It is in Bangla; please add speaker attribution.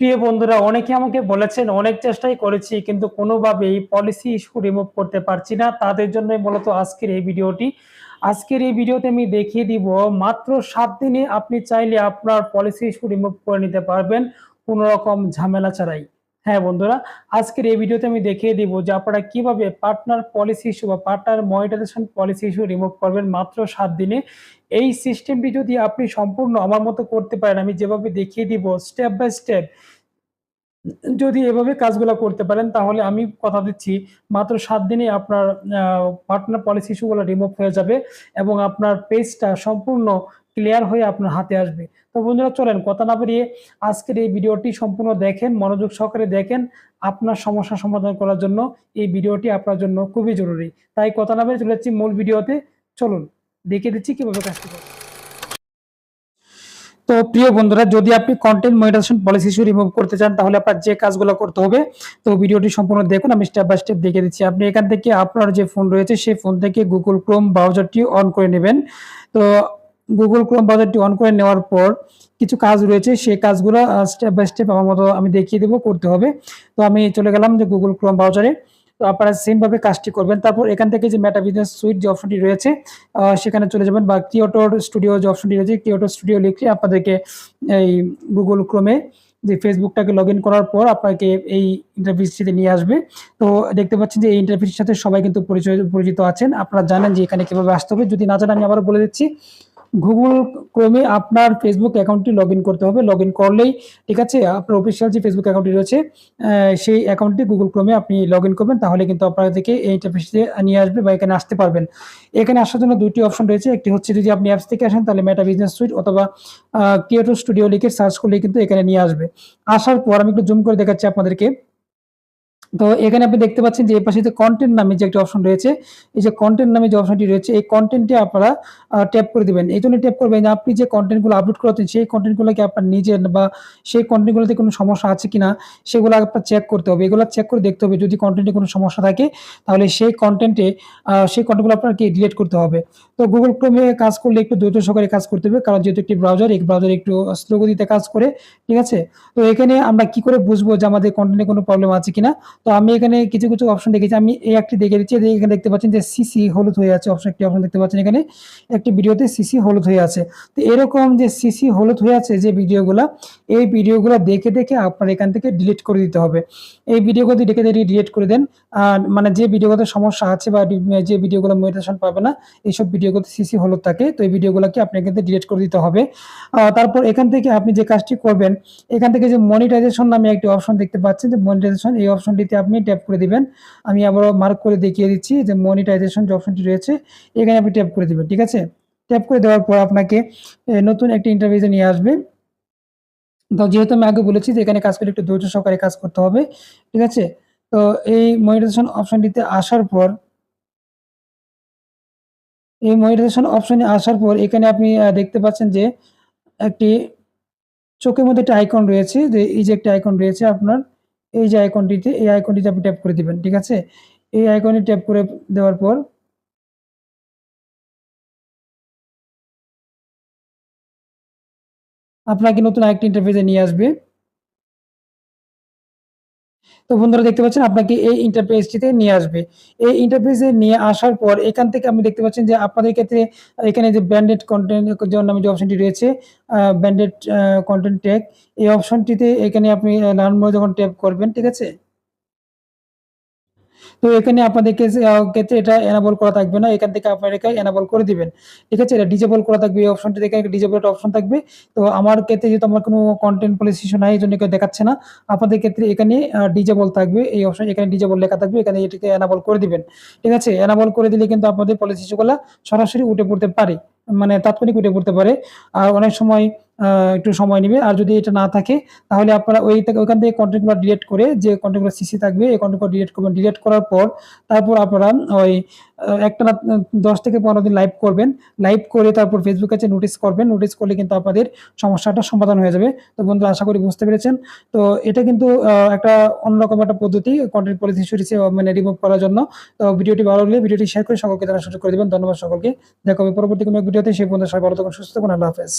Speaker 1: প্রিয় বন্ধুরা, অনেকে আমাকে বলেছেন, অনেক চেষ্টাই করেছি, কিন্তু কোনোভাবেই পলিসি ইস্যু রিমুভ করতে পারছি না। তাদের জন্য মূলত আজকের এই ভিডিওটি। আজকের এই ভিডিওতে আমি দেখিয়ে দিব, মাত্র সাত দিনে আপনি চাইলে আপনার পলিসি ইস্যু রিমুভ করে নিতে পারবেন। কোনো রকম ঝামেলা ছাড়াই। হ্যাঁ বন্ধুরা, আজকের এই ভিডিওতে আমি দেখিয়ে দিব যে আপনারা কীভাবে পার্টনার পলিসি ইস্যু বা partner monetization policy issue remove করবেন মাত্র সাত দিনে। এই সিস্টেমটি যদি আপনি সম্পূর্ণ আমার মতো করতে পারেন, আমি যেভাবে দেখিয়ে দিব স্টেপ বাই স্টেপ যদি এভাবে কাজগুলো করতে পারেন, তাহলে আমি কথা দিচ্ছি, মাত্র সাত দিনে আপনার পার্টনার পলিসি ইস্যুগুলো রিমুভ হয়ে যাবে এবং আপনার পেজটা সম্পূর্ণ ক্লিয়ার হয়ে আপনার হাতে আসবে। তো বন্ধুরা, চলেন কথা না বেরিয়ে আজকের এই ভিডিওটি সম্পূর্ণ দেখেন, মনোযোগ সহকারে দেখেন আপনার সমস্যা সমাধান করার জন্য এই ভিডিওটি আপনার জন্য খুবই জরুরি। তাই কথা না বেরিয়ে চলে যাচ্ছি মূল ভিডিওতে। চলুন, দেখিয়ে দিচ্ছি কীভাবে কাজটি করবেন। তো প্রিয় বন্ধুরা, যদি আপনি content monetization policy issue remove করতে চান, তাহলে আপনার যে কাজগুলো করতে হবে, তো ভিডিওটি সম্পূর্ণ দেখুন। আমি স্টেপ বাই স্টেপ দেখিয়ে দিচ্ছি। আপনি এখান থেকে আপনার যে ফোন রয়েছে, সেই ফোন থেকে গুগল ক্রোম ব্রাউজারটি অন করে নেবেন। তো গুগল ক্রোম ব্রাউজারটি অন করে নেওয়ার পর কিছু কাজ রয়েছে, সেই কাজগুলো স্টেপ বাই স্টেপ আমার মতো আমি দেখিয়ে দেবো, করতে হবে। তো আমি চলে গেলাম যে গুগল ক্রোম ব্রাউজারে তো আপনারা সেমভাবে কাজটি করবেন। তারপর এখান থেকে যে মেটা বিজনেস সুইট যে অপশনটি রয়েছে সেখানে চলে যাবেন বা ক্রিয়েটর স্টুডিও যে অপশনটি রয়েছে ক্রিয়েটর স্টুডিও লিখে আপনাদেরকে এই গুগল ক্রোমে যে ফেসবুকটাকে লগ ইন করার পর আপনাকে এই ইন্টারফেসটিতে নিয়ে আসবে। তো দেখতে পাচ্ছেন যে এই ইন্টারফেসের সাথে সবাই কিন্তু পরিচয়, পরিচিত আছেন। আপনারা জানেন যে এখানে কীভাবে আসতে হবে। যদি না জানেন, আমি আবার বলে দিচ্ছি। গুগল ক্রোমে আপনার ফেসবুক অ্যাকাউন্টটি লগ করতে হবে। লগ করলেই, ঠিক আছে, আপনার অফিসিয়াল যে ফেসবুক অ্যাকাউন্টটি রয়েছে সেই অ্যাকাউন্টটি গুগল ক্রোমে আপনি লগ করবেন, তাহলে কিন্তু আপনার থেকে এই ইন্টারফেসে নিয়ে আসবে বা এখানে আসতে পারবেন। এখানে আসার জন্য দুটি অপশন রয়েছে। একটি হচ্ছে যদি আপনি অ্যাপস থেকে আসেন, তাহলে মেটা বিজনেস সুইট অথবা ক্রিয়েটর স্টুডিও লিখে সার্চ করলে কিন্তু এখানে নিয়ে আসবে। আসার পর আমি একটু জুম করে দেখাচ্ছি আপনাদেরকে। তো এখানে আপনি দেখতে পাচ্ছেন যে এই পাশে কন্টেন্ট নামে যে একটা অপশন রয়েছে, এই যে কন্টেন্ট নামে যে অপশনটি রয়েছে, এই কন্টেন্টে আপনারা ট্যাপ করে দিবেন। এই জন্য ট্যাপ করবেন আপনি যে কন্টেন্টগুলো আপলোড করাচ্ছেন সেই কন্টেন্টগুলোকে আপনার নিজের বা সেই কন্টেন্টগুলোতে কোনো সমস্যা আছে কিনা, সেগুলো আপনার চেক করতে হবে। এগুলো চেক করে দেখতে হবে যদি কন্টেন্টে কোনো সমস্যা থাকে, তাহলে সেই কন্টেন্টে সেই কন্টেন্টগুলো আপনাকে ডিলিট করতে হবে। তো গুগল ক্রোমে কাজ করলে একটু দ্রুত সহকারে কাজ করতে হবে, কারণ যেহেতু একটি ব্রাউজার এই ব্রাউজার একটু স্লো গতিতে কাজ করে, ঠিক আছে? তো এখানে আমরা কি করে বুঝব যে আমাদের কন্টেন্টে কোনো প্রবলেম আছে কিনা? তো আমি এখানে কিছু কিছু অপশন দেখেছি। আমি এই একটি দেখে দিচ্ছি। এখানে দেখতে পাচ্ছেন যে সিসি হলুদ হয়ে আছে। অপশন একটি অপশন দেখতে পাচ্ছেন এখানে। একটি ভিডিওতে সিসি হলুদ হয়ে আছে। তো এরকম যে সিসি হলুদ হয়ে আছে যে ভিডিওগুলো, এই ভিডিওগুলো দেখে দেখে আপনার এখান থেকে ডিলিট করে দিতে হবে। এই ভিডিওগুলো দেখে দেখে ডিলিট করে দেন। আর মানে যে ভিডিওগুলোতে সমস্যা আছে বা যে ভিডিওগুলো মেডিটেশন পাবে না, এইসব ভিডিওগুলোতে সিসি হলুদ থাকে। তো এই ভিডিওগুলোকে আপনি এখান থেকে ডিলিট করে দিতে হবে? তারপর এখান থেকে আপনি যে কাজটি করবেন, এখান থেকে যে মনিটাইজেশন নামে একটি অপশন দেখতে পাচ্ছেন যে মনিটাইজেশন এই অপশনটিতে আপনি ট্যাপ করে দিবেন। আমি আবারও মার্ক করে দেখিয়ে দিচ্ছি যে মনিটাইজেশন যে অপশনটি রয়েছে, এখানে আপনি ট্যাপ করে দিবেন, ঠিক আছে? ট্যাপ করে দেওয়ার পর আপনাকে নতুন একটি ইন্টারভিউতে নিয়ে আসবে। তো যেহেতু আমি আগে বলেছি যে এখানে কাজ করলে একটু ধৈর্য সহকারে কাজ করতে হবে, ঠিক আছে? তো এই মনিটাইজেশন অপশনটিতে আসার পর, এই মনিটাইজেশন অপশনে আসার পর এখানে আপনি দেখতে পাচ্ছেন যে একটি চোখের মধ্যে একটা আইকন রয়েছে, যে এই যে একটা আইকন রয়েছে আপনার এই যে আইকনটিতে, এই আইকনটিতে আপনি ট্যাপ করে দিবেন, ঠিক আছে? এই আইকনে ট্যাপ করে দেওয়ার পর আপনাকে নতুন আরেকটি ইন্টারফেসে নিয়ে আসবে। তো বন্ধুরা দেখতে পাচ্ছেন, আপনাকে এই ইন্টারফেসটিতে নিয়ে আসবে। এই ইন্টারফেসে নিয়ে আসার পর এখান থেকে আপনি দেখতে পাচ্ছেন যে আপনাদের ক্ষেত্রে এখানে যে ব্র্যান্ডেড কন্টেন্ট জন্য যে অপশনটি রয়েছে ব্র্যান্ডেড কন্টেন্ট ট্যাগ এই অপশনটিতে এখানে আপনি লার্ন মোড যখন ট্যাপ করবেন, ঠিক আছে? তো এখানে আপনাদের ক্ষেত্রে এটা এনাবল করা থাকবে না। এখান থেকে আপনার এটা এনাবল করে দিবেন। ঠিক আছে, এটা ডিজেবল করা থাকবে, এই অপশনটি দেখে ডিজেবল অপশন থাকবে। তো আমার ক্ষেত্রে যেহেতু আমার কোনো কন্টেন্ট পলিসি নাই, এই জন্য কেউ দেখাচ্ছে না। আপনাদের ক্ষেত্রে এখানে ডিজেবল থাকবে, এই অপশন এখানে ডিজেবল লেখা থাকবে, এখানে এটাকে এনাবল করে দিবেন। ঠিক আছে এনাবল করে দিলে কিন্তু আপনাদের পলিসি ইস্যুগুলো সরাসরি উঠে পড়তে পারে মানে তাৎক্ষণিক উঠে পড়তে পারে। আর অনেক সময় একটু সময় নেবে। আর যদি এটা না থাকে, তাহলে আপনারা ওই ওইখান থেকে কন্টেন্টগুলো ডিলিট করে যে কন্টেন্টগুলো সিসি থাকবে, এই কন্টেন্টগুলো ডিলিট করবেন। ডিলিট করার পর তারপর আপনারা ওই একটা না, দশ থেকে পনেরো দিন লাইভ করবেন। লাইভ করে তারপর ফেসবুক কাছে নোটিস করবেন নোটিস করলে কিন্তু আপনাদের সমস্যাটা সমাধান হয়ে যাবে। তো বন্ধুরা, আশা করি বুঝতে পেরেছেন। তো এটা কিন্তু একটা অন্যরকম একটা পদ্ধতি কন্টেন্ট পলিসি মানে রিমুভ করার জন্য। তো ভিডিওটি ভালো লাগলে ভিডিওটি শেয়ার করে সকলকে জানার সুযোগ করে দেবেন। ধন্যবাদ সকলকে। দেখা হবে পরবর্তী কোনো ভিডিওতে। সেই পর্যন্ত সবাই ভালো থাকুন, সুস্থ থাকুন। আল্লাহ হাফেজ।